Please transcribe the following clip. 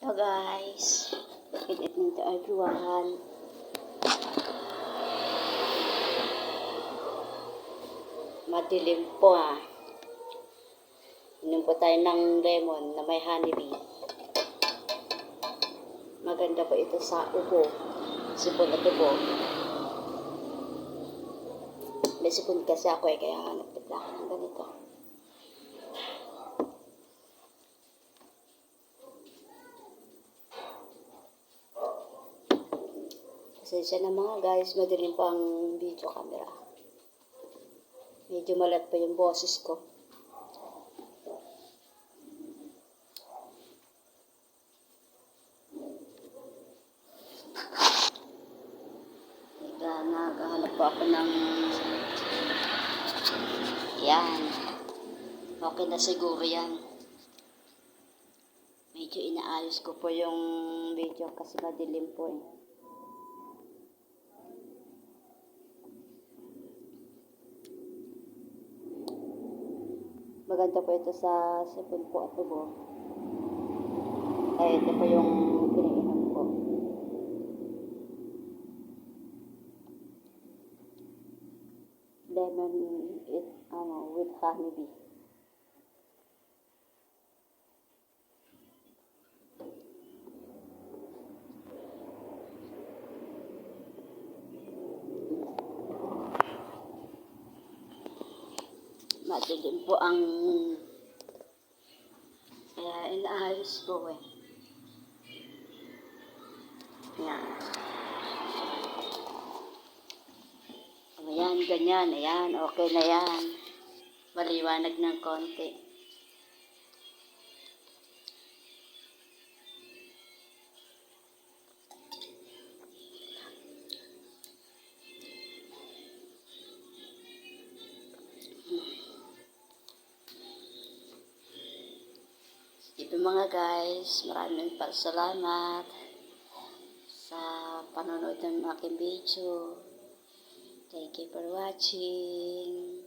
Hello guys. Good evening to everyone. Madilim po ah. Inom po tayo ng lemon na may honeybee. Maganda po ito sa ubo. Sipon at ubo. May sipon kasi ako eh, kaya nagtipla ako ng ganito. Pasensya na mga guys, madilim pa ang video camera. Medyo malat pa yung boses ko. Teka, naghahanap po ako ng... Yan. Okay na siguro yan. Medyo inaayos ko po yung video kasi madilim po eh. Maganda po ito sa sipon po at tubo. Kaya ito po yung piniinom ko. Lemon it, ano, with honeybee. Madilim po ang kaya inaayos ko eh. Yan. Ayan, ganyan. Ayan, okay na yan. Maliwanag ng konti. Ito mga guys, maraming pasalamat sa panonood ng aking video. Thank you for watching.